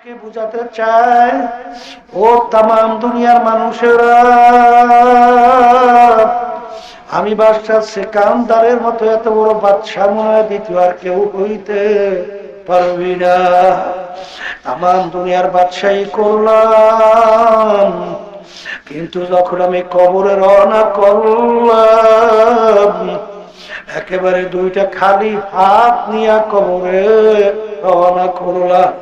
মানুষকে বুঝাতে চায় ও তাম দুনিয়ার মানুষেরা, আমি বাদশাহ সেকান্দারের মতো এত বড় বাদশাহ মনে হয় দ্বিতীয় আর কেউ হইতে পারবি না। তাম দুনিয়ার বাদশাহী করলাম, কিন্তু যখন আমি কবরে রওনা করলাম, একেবারে দুইটা খালি হাত নিয়ে কবরে রওনা করলাম।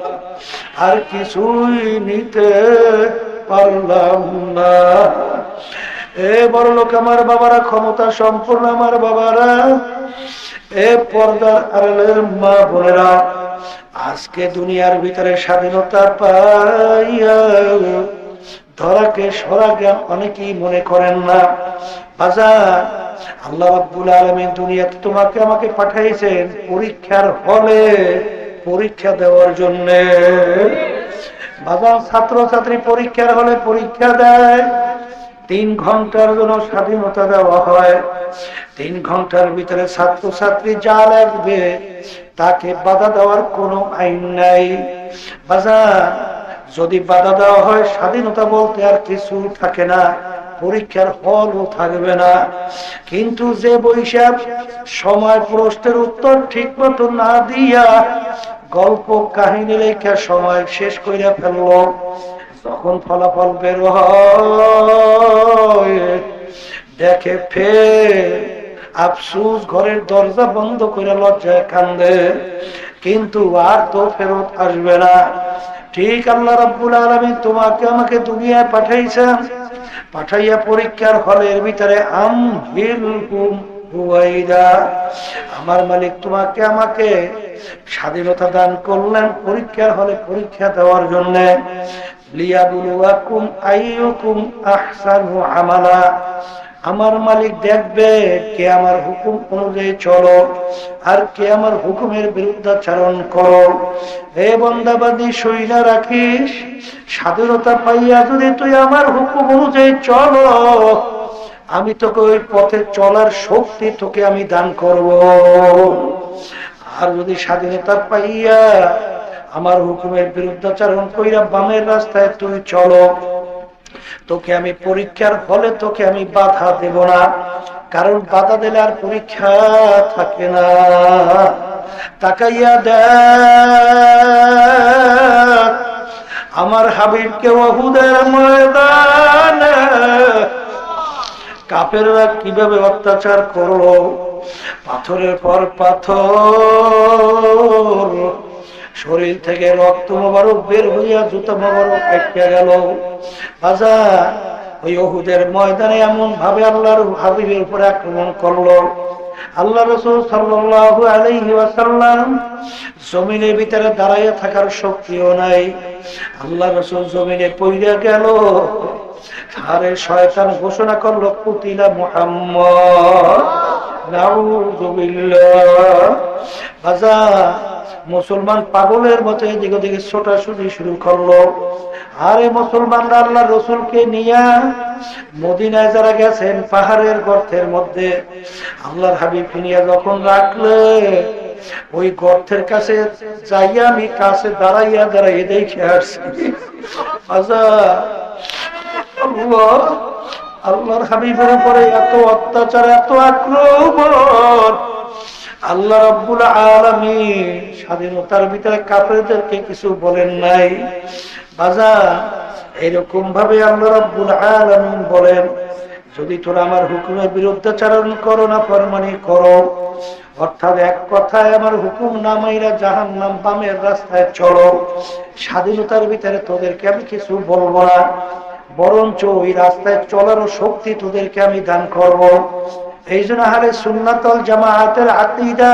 আর কিছুই নিতে পারলাম না। এ বড় লোক আমার বাবারা, ক্ষমতা সম্পূর্ণ আমার বাবারা। এ পর্দার আড়ালের মা বোনেরা, আজকে দুনিয়ার ভিতরে স্বাধীনতা পাইয়া ধরাকে সরাকে অনেকেই মনে করেন না। বাজার, আল্লাহ রাব্বুল আলামিন দুনিয়াতে তোমাকে আমাকে পাঠাইছেন পরীক্ষার হলে। পরীক্ষা দেওয়ার জন্য। বাজার ছাত্র ছাত্রী পরীক্ষার হলে পরীক্ষা দেয়। তিন ঘণ্টার জন্য স্বাধীনতা দেওয়া হয়। তিন ঘণ্টার ভিতরে ছাত্র ছাত্রী যা লাগবে, তাকে বাধা দেওয়ার কোনো আইন নাই। বাজার যদি বাধা দেওয়া হয়, স্বাধীনতা বলতে আর কিছু থাকে না। পরীক্ষার ফলও থাকবে না। কিন্তু যে বৈশাখ সময় প্রশ্নের উত্তর ঠিক মতো না দিয়া গল্প কাহিনী লেখা সময় শেষ করিয়া ফেলল। তখন ফলাফল বের দেখে ফের আফসুস ঘরের দরজা বন্ধ করে লজ্জায় কান্দে। কিন্তু আর তো ফেরত আসবে না। ঠিক আল্লাহ রাব্বুল আলামিন তোমাকে আমাকে দুনিয়ায় পাঠাইছেন। পাঠাইয়া পরীক্ষার হলের ভিতরে আম হুয়াইদা আমার মালিক তোমাকে আমাকে স্বাধীনতা দান করলেন, পরীক্ষার হলে পরীক্ষা দেওয়ার জন্য। আমার মালিক দেখবে, কে আমার হুকুম অনুযায়ী চলো, আর কে আমার হুকুমের বিরুদ্ধাচারণ করো। হে বন্দাবাদী সইনা রাখিস, স্বাধীনতা পাইয়া যদি তুই আমার হুকুম অনুযায়ী চলো। আমি তোকে ওই পথে চলার শক্তি তোকে আমি দান করব। আর যদি স্বাধীনতা পাইয়া আমার হুকুমের বিরুদ্ধাচারণ কইরা বামের রাস্তায় তুই চলো, তোকে আমি পরীক্ষার হলে তোকে আমি বাধা দেব না, কারণ বাধা দিলে আর পরীক্ষা থাকে না। তাকাইয়া দেখ, আমার হাবিবকে ওহুদের ময়দান কাপেররা কীভাবে অত্যাচার করল? পাথরের পর পাথর। শরীর থেকে রক্ত মোবারক বের হইয়া জুতো মোবারক একটা গেল। বাজা ওই ওহুদের ময়দানে এমন ভাবে আল্লাহর হাবিবের উপরে আক্রমণ করল। আল্লাহ রসুল সাল্লাল্লাহু আলাইহি ওয়াসাল্লাম জমিনের ভিতরে দাঁড়াইয়া থাকার শক্তিও নাই। আল্লাহ রসুল জমিনে পইরা গেল। আরে শয়তান ঘোষণা করল কুতিলা মুহাম্মদ মুসলমান পাগলের মতো এদিক ওদিকে ছোটাছুটি শুরু করল। আরে মুসলমানরা আল্লাহ রসুলকে নিয়ে মদিনায় যারা গেছেন, পাহাড়ের গর্তের মধ্যে, আল্লাহর হাবিব নিয়ে যখন রাখলে, ওই গর্তের কাছে যাইয়া আমি কাছে দাঁড়াইয়া দাঁড়াইয়ে দেখে আসছি। আচ্ছা আল্লাহ, আল্লাহর হাবিবের উপরে এত অত্যাচার, এত আক্রমণ। আল্লাহ রব্বুল আলমী স্বাধীনতার ভিতরে কাপড়দেরকে কিছু বলেন নাই। বাজা এরকম ভাবে আল্লাহ রব্বুল আলমিন বলেন, যদি তোরা আমার হুকুমের বিরুদ্ধে বিরুদ্ধাচারণ করো না ফরমানি করো, অর্থাৎ এক কথায় আমার হুকুম নামাইরা জাহান নাম বামের রাস্তায় চলো, স্বাধীনতার ভিতরে তোদেরকে আমি কিছু বলব না, বরঞ্চ ওই রাস্তায় চলারও শক্তি তোদেরকে আমি দান করব। এই জন্য হারে সুন্নাতল জামায়াতের আতিদা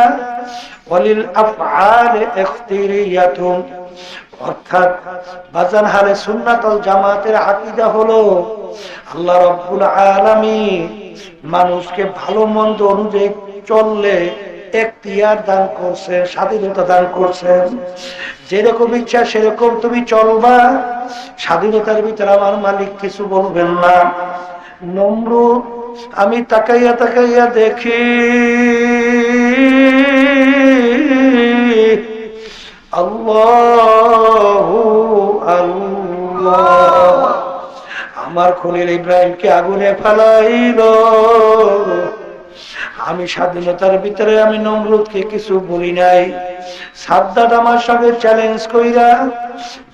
অলিল আফআল ইখতিরিয়াতুন অর্থাৎ বাজান হালে সুন্নাতল জামাতের আকিদা হলো আল্লাহ রব্বুল আলামিন মানুষকে ভালো মন্দ অনুযায়ী চললে এখতিয়ার দান করছেন স্বাধীনতা দান করছেন যেরকম ইচ্ছা সেরকম তুমি চলবা। স্বাধীনতার ভিতরে আমার মালিক কিছু বলবেন না। নমরুদ, আমি তাকাইয়া তাকাইয়া দেখি। আল্লাহ আল্লাহ। আমার খলিল ইব্রাহিমকে আগুনে ফেলাইল। আমি স্বাধীনতার ভিতরে আমি নমরুদকে কিছু বলি নাই। সাদ্দাত আমার সঙ্গে চ্যালেঞ্জ কইরা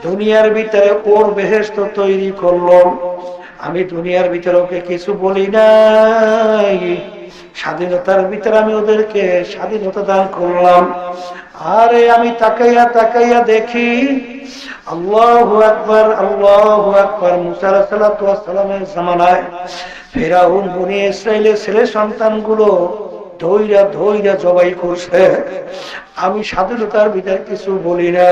দুনিয়ার ভিতরে ওর বেহেস্ত তৈরি করল। আমি দুনিয়ার ভিতরে ওকে কিছু বলি নাই। স্বাধীনতার ভিতরে আমি ওদেরকে স্বাধীনতা দান করলাম। আরে আমি তাকাইয়া তাকাইয়া দেখি আল্লাহ আকবর, আল্লাহ মুসার সালামের জামানায় ফেরাউন, বনি ইসরায়েলের ছেলে সন্তানগুলো ধৈরা ধৈরা জবাই করছে। আমি স্বাধীনতার ভিতরে কিছু বলি না,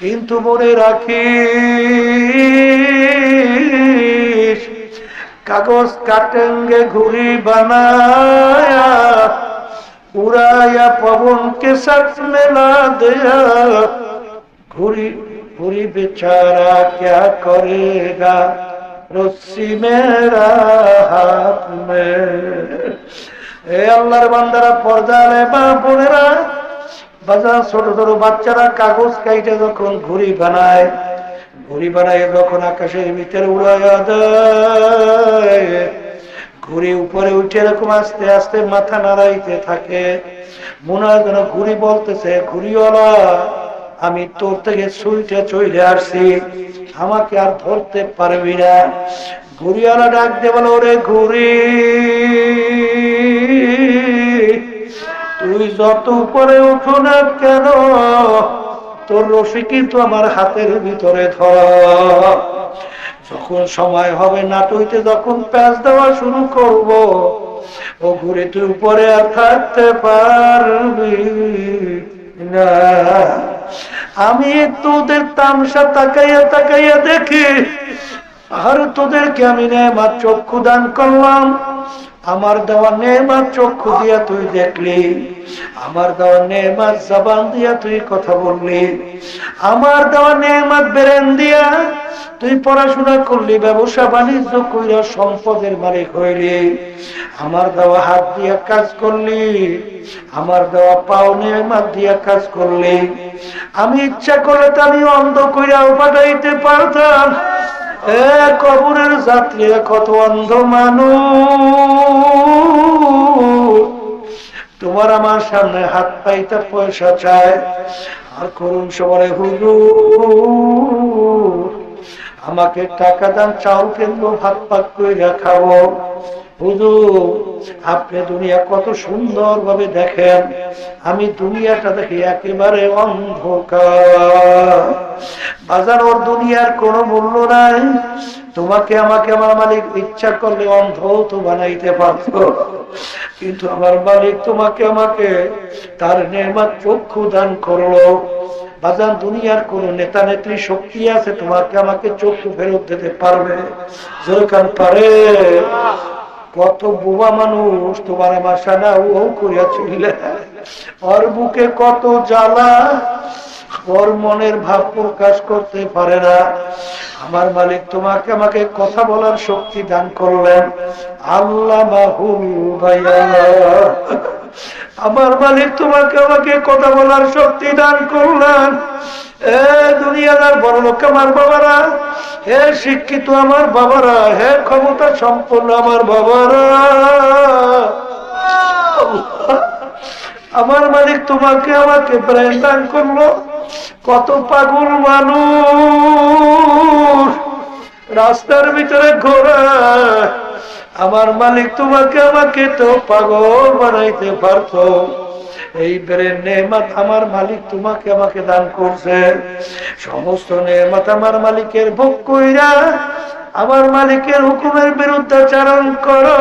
কিন্তু মনে রাখি কাগজ কাটেঙ্গে ঘুরি বানায়া উড়ায়া পবনকে সাথ মেলা দেয়া ঘুরি ঘুরি বেচারা क्या करेगा রস্সি মেরা হাত মে এ আল্লাহর বান্দারা পর্দা রে বা বোনেরা বাজার ছোট ছোট বাচ্চারা কাগজ কাইটে যখন ঘুড়ি বানায় ঘুড়ি বানায় যখন আকাশের ভিতরে উড়াইয়া দেয় ঘুড়ি উপরে উঠে এরকম আস্তে আস্তে মাথা নাড়াইতে থাকে। মনে হয় যেন ঘুড়ি বলতেছে ঘুড়িওয়ালা আমি তোর থেকে সুইটে চলে আসছি। আমাকে আর ধরতে পারবি না। ঘুড়িওয়ালা ডাক দে বলো, ওরে ঘুড়ি তুই যত উপরে উঠো না কেন, তোর রশি কিন্তু আমার হাতের ভিতরে ধর। যখন সময় হবে নাটুইতে, যখন প্যাঁচ দেওয়া শুরু করব ও ঘুরে তুই উপরে আর থাকতে পারবি না। আমি তোদের তামসা তাকাইয়া তাকাইয়া দেখি, আর তোদেরকে আমি নেমার চক্ষু দান করলাম। আমার দেওয়া নেমার চক্ষু দিয়া তুই দেখলি, আমার দেওয়া নেমার জবান দিয়া তুই কথা বললি, আমার দেওয়া নেমার বেরেন দিয়া তুই পড়াশোনা করলি, ব্যবসা বাণিজ্য কইরা সম্পদের মালিক হইলি, আমার দেওয়া হাত দিয়া কাজ করলি, আমার দেওয়া পাও নেমার দিয়া কাজ করলি, আমি ইচ্ছা করলে তো আমি অন্ধ কইরাও পাঠাইতে পারতাম। এ কবরের যাত্রী কত অন্ধ মানুষ। তোমার আমার সামনে হাত পাইতে পয়সা চায় আর করুন সবাই হুজুর। আমাকে টাকা দান, চাউল কেন্দ্র হাত পাক করে খাব। হুজুর, আপনি দুনিয়া কত সুন্দর ভাবে দেখেন। আমি দুনিয়াটা দেখি একেবারে অন্ধকার। বাজার ওর দুনিয়ার কোনো মূল্য নাই। তোমাকে, আমাকে আমার মালিক ইচ্ছা করলে অন্ধ তো বানাইতে পারত। কিন্তু আমার মালিক তোমাকে, আমাকে তার নেমাত চক্ষু দান করল। বাজান, দুনিয়ার কোন নেতা, নেত্রী, শক্তি আছে, তোমাকে আমাকে চক্ষু ফেরত দিতে পারবে। যেরকম পারে। কত বোবা মানুষ তোমার আমার সানা ও করিয়াছিল। ওর বুকে কত জ্বালা, ওর মনের ভাব প্রকাশ করতে পারে না। আমার মালিক তোমাকে আমাকে কথা বলার শক্তি দান করলেন। আল্লাহ ভাইয়া আমার মালিক তোমাকে আমাকে কথা বলার শক্তি দান করলেন। এ দুনিয়াদার বড় লোক আমার বাবারা, হে শিক্ষিত আমার বাবারা, হে ক্ষমতা সম্পন্ন আমার বাবারা। আমার মালিক তোমাকে আমাকে প্রায় দান করল। কত পাগল মানুষ। রাস্তার ভিতরে ঘোরা আমার মালিক তোমাকে আমাকে তো পাগল বানাইতে পারতো। এই ব্রেন নেমাত আমার মালিক তোমাকে আমাকে দান করছে। সমস্ত নেমাত আমার মালিকের ভোগ কইরা আমার মালিকের হুকুমের বিরুদ্ধাচারণ করো।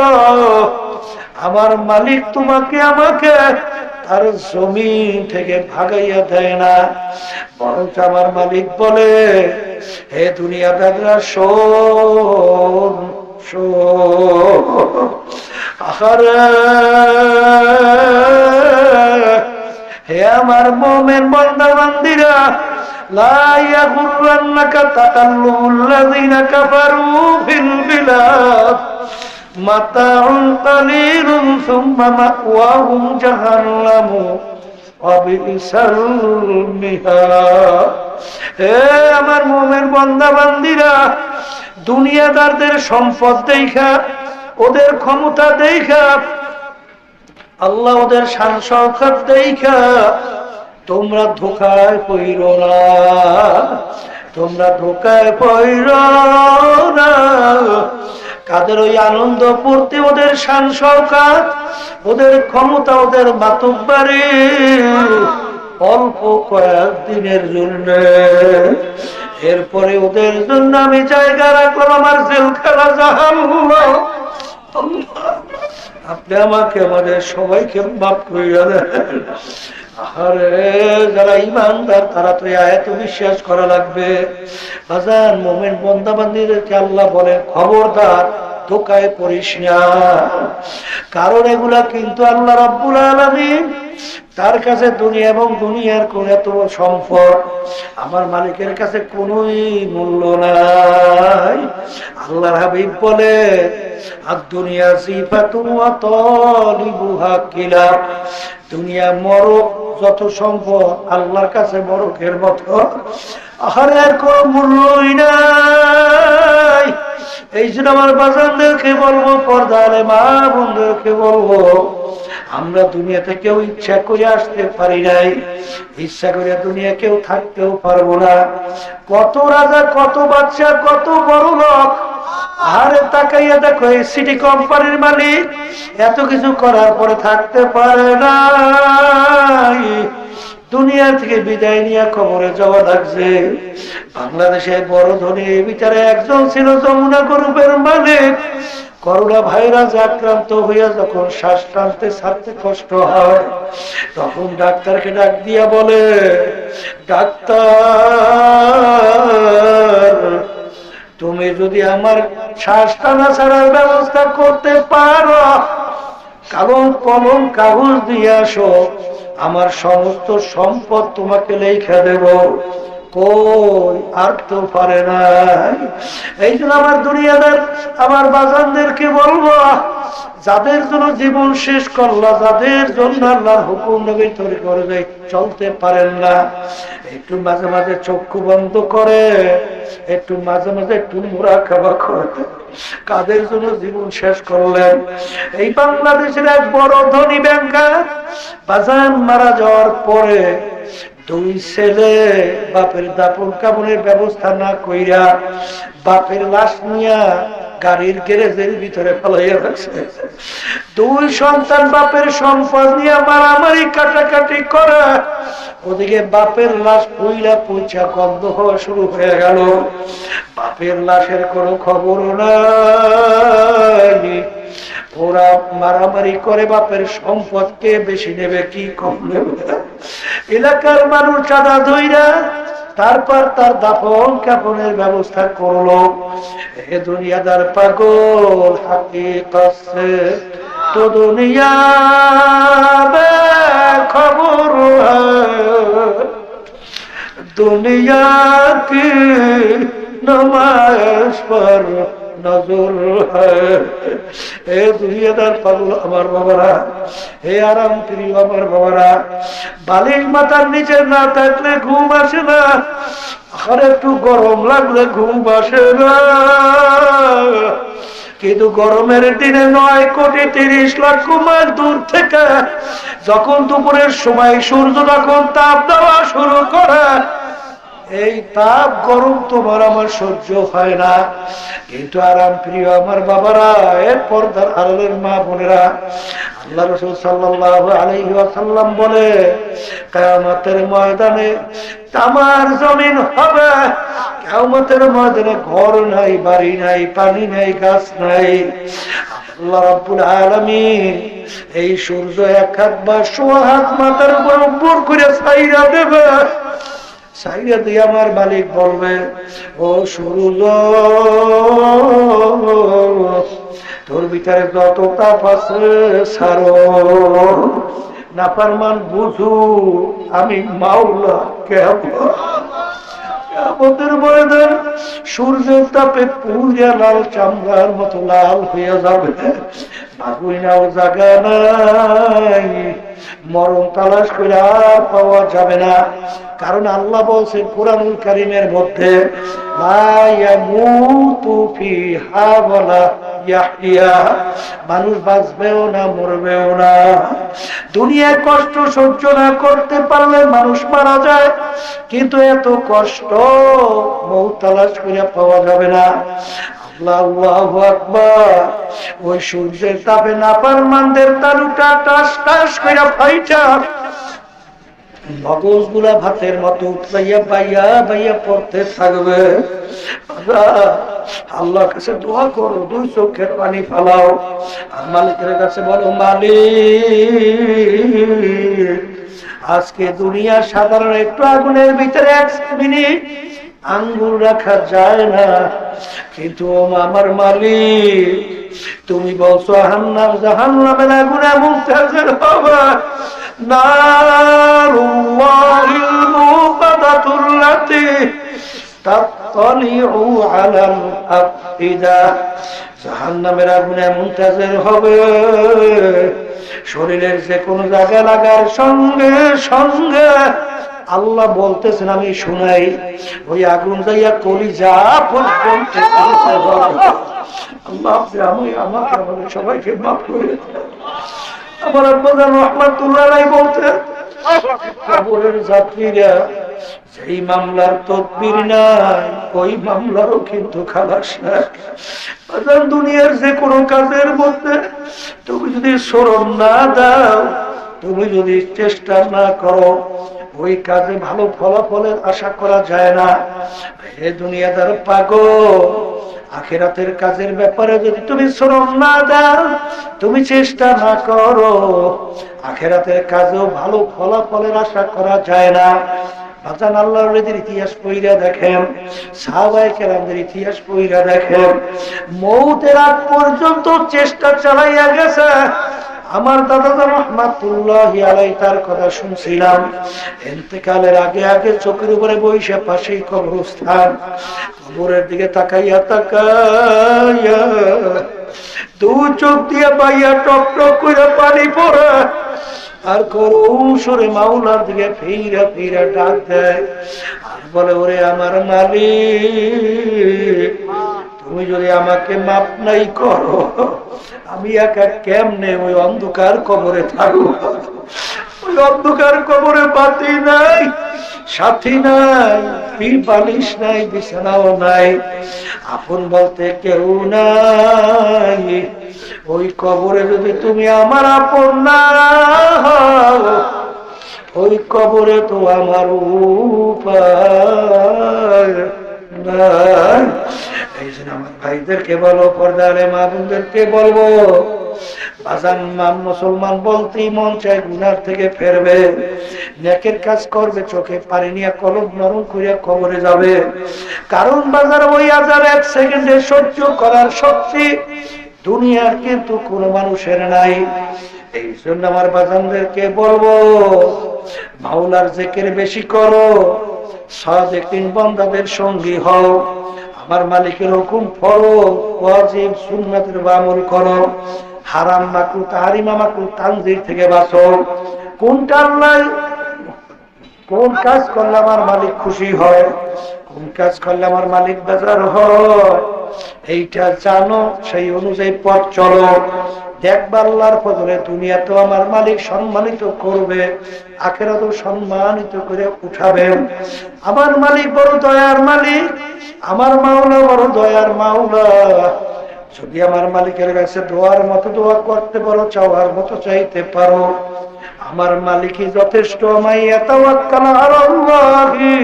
আমার মালিক তোমাকে আমাকে আর জমি থেকে ভাগাইয়া দেয় না। বরঞ্চ আমার মালিক বলে, হে দুনিয়া দাদরা শোন হে আমার মোমের বন্দা বান্দিরা মাতাউন কালিলুম সুম্মা মাওয়াহুম জাহান্নামু। হে আমার মোমের বন্দা বান্দিরা দুনিয়াদারদের সম্পদ দেখা, ওদের ক্ষমতা দেখা, আল্লাহ ওদের শান দেখা। তোমরা ধোকায় পইর না, তোমরা ধোকায় পইর না। কাদের ওই আনন্দ পড়তে ওদের শান শওকাত, ওদের ক্ষমতা ওদের মাতুব্বারে। অল্প কয়েকদিনের জন্য এরপরে ওদের জন্য আমি জায়গা রাখলাম আমার জেলখানা জাহান আপনি আমাকে আমাদের সবাইকে মাফ করিয়া দেন। আরে যারা ইমানদার, তারা তো এত বিশ্বাস করা লাগবে। বাজার মোমেন, বন্দাবান্দিদেরকে আল্লাহ বলে, খবরদার ধোকায় পড়িস না। কারণ এগুলা কিন্তু আল্লাহ রব্বুল আলমিন তার কাছে দুনিয়া এবং দুনিয়ার কোন এত সম্পদ আমার মালিকের কাছে কোনই মূল্য নাই। আল্লাহ হাবিব বলে আর দুনিয়া সিফাতুয়া কিলা। দুনিয়া মরক যত সম্পদ আল্লাহর কাছে মরকের মতো আর এর কোন মূল্যই নাই। এই জন্য আমার বাজানদেরকে বলব পর্দারে মা বোনদেরকে বলব, আমরা দুনিয়াতে কেউ ইচ্ছা করে আসতে পারি নাই, ইচ্ছা করে দুনিয়া কেউ থাকতেও পারব না। কত রাজা, কত বাচ্চা কত বড় লোক। আরে তাকাইয়া দেখো, এই সিটি কোম্পানির মালিক এত কিছু করার পরে থাকতে পারে না দুনিয়া থেকে বিদায় নিয়ে খবরে যাওয়া লাগছে। বাংলাদেশে বড় ধনী বিচারে একজন ছিল যমুনা গ্রুপের মালিক। করোনা ভাইরাস আক্রান্ত হইয়া যখন শ্বাস টানতে, ছাড়তে কষ্ট হয়, তখন ডাক্তারকে ডাক দিয়া বলে, ডাক্তার, তুমি যদি আমার শ্বাস টানা ছাড়ার ব্যবস্থা করতে পারো, কাগজ, কলম, কাগজ দিয়ে আসো আমার সমস্ত সম্পদ তোমাকে লেখা দেব। কই, আর তো পারে না এই জন্য আমার দুনিয়াদের, আমার বাজানদেরকে বলব যাদের জন্য জীবন শেষ করল, যাদের জন্য আল্লাহর হুকুম নবী তৈরি করে দেয় চলতে পারেন না। একটু মাঝে মাঝে চক্ষু বন্ধ করে, একটু মাঝে মাঝে একটু মুড়া খাওয়া করে। কাদের জন্য জীবন শেষ করলেন? এই বাংলাদেশের এক বড় ধনী ব্যাংকার বাজান মারা যাওয়ার পরে দুই ছেলে, বাপের দাপন কাপড়ের ব্যবস্থা না কইরা বাপের লাশ নিয়া গাড়ির গ্যারেজের ভিতরে ফেলাইয়া রাখছে। দুই সন্তান বাপের সম্পদ নিয়ে মারামারি কাটাকাটি করা। ওদিকে বাপের লাশ পইলা পয়সা গন্ধ হওয়া শুরু হয়ে গেল। বাপের লাশের কোনো খবর নাই। ওরা মারামারি করে বাপের সম্পদ কে বেশি নেবে কি কম নেবে? এলাকার মানুষ চাঁদা ধইরা তারপর তার দাফন কাপনের ব্যবস্থা করল। হে দুনিয়াদার পাগল হাকি কাছে তো দুনিয়া খবর দুনিয়া কি নমাজ পর নজর হে দুনিয়াদার পাগল আমার বাবারা, হে আরাম প্রিয় আমার বাবারা নিচে না থাকলে ঘুম আসে না। আর একটু গরম লাগলে ঘুম আসে না। কিন্তু গরমের দিনে নয় কোটি তিরিশ লক্ষ মাইল দূর থেকে যখন দুপুরের সময় সূর্য যখন তাপ দেওয়া শুরু করে এই তাপ গরম তোমার আমার সহ্য হয় না। কিন্তু আরাম প্রিয় আমার বাবারা, এর পর্দার আড়ালের মা বোনেরা, আল্লাহ রসুল সাল্লাহ আলহি আসাল্লাম বলে, কেয়ামতের ময়দানে তামার জমিন হবে। কেয়ামতের ময়দানে ঘর নাই, বাড়ি নাই, পানি নাই, গাছ নাই। আল্লাহ এই সূর্য এক হাত বা সোয়া হাত মাথার উপর করে ছাইরা দেবে। সাইয়া দিয়ে আমার মালিক বলবে, ও তোর যত তাপ আছে বুঝু, আমি মাওলা কেমন আমাদের ময়দান সূর্যের তাপে পুরিয়া লাল চামড়ার মতো লাল হয়ে যাবে। বাগুইনাও জাগা নাই। মরণ তালাশ করে আর পাওয়া যাবে না। কারণ আল্লাহ বলছে কোরআনুল কারিমের মধ্যে। মানুষ বাঁচবেও না, মরবেও না। দুনিয়ায় কষ্ট সহ্য না করতে পারলে মানুষ মারা যায়, কিন্তু এত কষ্ট মৌ তালাশ করে পাওয়া যাবে না। ওই সূর্যের তাপে নাপার মানদের তালুটা টাস টাস করে মগজগুলা ভাতের মতো বাইয়া বাইয়া পড়তে থাকবে। আল্লাহ কাছে দোয়া করো, দুই চোখের পানি ফালাও। আর মালিকের কাছে বলো, মালিক, আজকে দুনিয়া সাধারণ একটু আগুনের ভিতরে এক মিনিট। আঙ্গুল রাখা যায় না। কিন্তু আমার মালিক, তুমি বলছো হান্নাম জাহান্নামের আগুনে জাহান্নামের আগুনে মুক্তাজের হবে। শরীরের যে কোনো জায়গায় লাগার সঙ্গে সঙ্গে আল্লাহ বলতেছেন, আমি শুনাই। ওই আগুন যাইয়া কলি যা আমি সবাইকে মামলার নাই, ওই মামলারও কিন্তু খালাস দুনিয়ার যে কোনো কাজের মধ্যে তুমি যদি স্মরণ না দাও, তুমি যদি চেষ্টা না করো ওই কাজে ভালো ফলাফলের আশা করা যায় না। হে দুনিয়াদার পাগল, আখেরাতের কাজের ব্যাপারে যদি তুমি শ্রম না দাও, তুমি চেষ্টা না করো। আখেরাতের কাজেও ভালো ফলাফলের আশা করা যায় না। বাজান আল্লাহ ইতিহাস পইরা দেখেন সাহাবাই কেরামদের ইতিহাস পইরা দেখেন। মৌতের আগ পর্যন্ত চেষ্টা চালাইয়া গেছে। আমার দাদা রহমাতুল্লাহ আলাই তার কথা শুনছিলাম। এতেকালের আগে আগে চোখের উপরে বৈশা পাশেই কবরস্থান। কবরের দিকে তাকাইয়া তাকাইয়া দু চোখ দিয়ে পাইয়া টপ টপ করে পানি পড়ে। আর করুণ সরে মাওলার দিকে ফিরা ফিরা ডাক দেয়। আর বলে, ওরে আমার মালিক, তুমি যদি আমাকে মাপ নাই করো আমি একা কেমনে ওই অন্ধকার কবরে থাকব? ওই অন্ধকার কবরে বাতি নাই, সাথী নাই পীর বালিশ নাই, বিছানাও নাই, আপন বলতে কেউ নাই। ওই কবরে যদি তুমি আমার আপন না ওই কবরে তো আমার উপায় নাই। জন্য আমার ভাইদেরকে বলো, পর্দারে মা বোনদেরকে বলব? বাজান মুসলমান বলতেই মন চায় গুনার থেকে ফেরবে। নেকের কাজ করবে, চোখে পানি নিয়ে কলম নরম করিয়া কবরে যাবে। কারণ বাজার ওই আজার এক সেকেন্ডে সহ্য করার শক্তি দুনিয়ার কিন্তু কোনো মানুষের নাই। এই জন্য আমার বাজানদেরকে বলব, মাওলার জেকের বেশি করো সাদেকিন বন্দাদের সঙ্গী হও। আমার মালিকের হুকুম ফলো ওয়াজিব সুন্নাতের করো। হারাম মাকু তাহারিমা মামাকু তানজির থেকে বাঁচো। কোনটা নাই কোন কাজ করলে আমার মালিক খুশি হয়? কোন কাজ করলে আমার মালিক বেজার হয়? এইটা জানো, সেই অনুযায়ী পথ চলো। দেখবা আল্লাহর ফজলে দুনিয়া তো আমার মালিক সম্মানিত করবে আখেরা তো সম্মানিত করে উঠাবেন আমার মালিক বড় দয়ার মালিক, আমার মাওলা বড় দয়ার মাওলা। যদি আমার মালিকের কাছে দোয়ার মতো দোয়া করতে পারো, চাওয়ার মতো চাইতে পারো, আমার মালিকই যথেষ্ট, মাইয়া তাওয়াক্কাল আলাল্লাহি।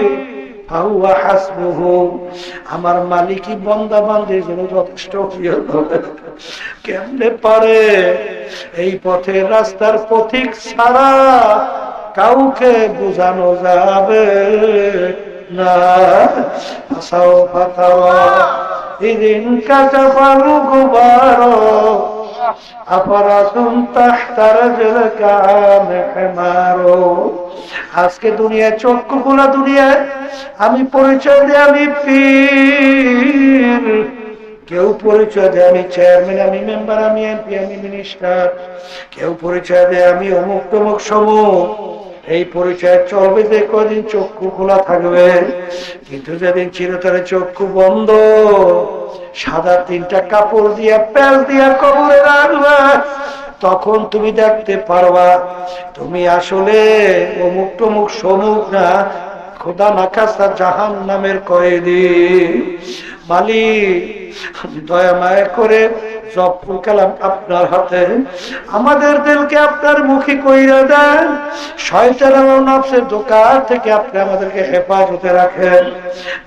আমার মালিকই বান্দা বান্দির জন্য যথেষ্ট কেমনে পারে? এই পথের রাস্তার পথিক ছাড়া কাউকে বোঝানো যাবে না। ফাতাওয়া। ইদিন গুবারো আপারাতুম তাহতার হেমারো আজকে দুনিয়া চক্ষু গুলা দুনিয়ায়, আমি পরিচয় দিই আমি পীর। কেউ পরিচয় দেয় আমি চেয়ারম্যান, আমি মেম্বার, আমি এমপি, আমি মিনিস্টার। কেউ পরিচয় দেয় আমি অমুক তমুক সমুক এই পরিচয় চলবে যে কদিন চক্ষু খোলা থাকবে। কিন্তু যেদিন চিরতরে চক্ষু বন্ধ, সাদা তিনটা কাপড় দিয়া, প্যাল দিয়া কবরে রাখবা। তখন তুমি দেখতে পারবা, তুমি আসলে অমুক টমুক সমুক না, খোদা নাকাসা জাহান নামের কয়েদি। মালিক, দয়া করে আপনার হাতে। আমাদের দিলকে আপনার মুখে দেন। শয়তান এবং নফসের দোকান থেকে আপনি আমাদেরকে হেফাজতে রাখেন।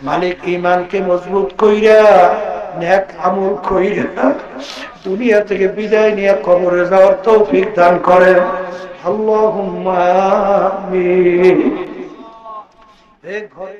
মালিক ইমানকে মজবুত কইরা ন্যাক আমল কইরা দুনিয়া থেকে বিদায় নিয়ে কবরে যাওয়ার তৌফিক দান করেন। এই ঘরে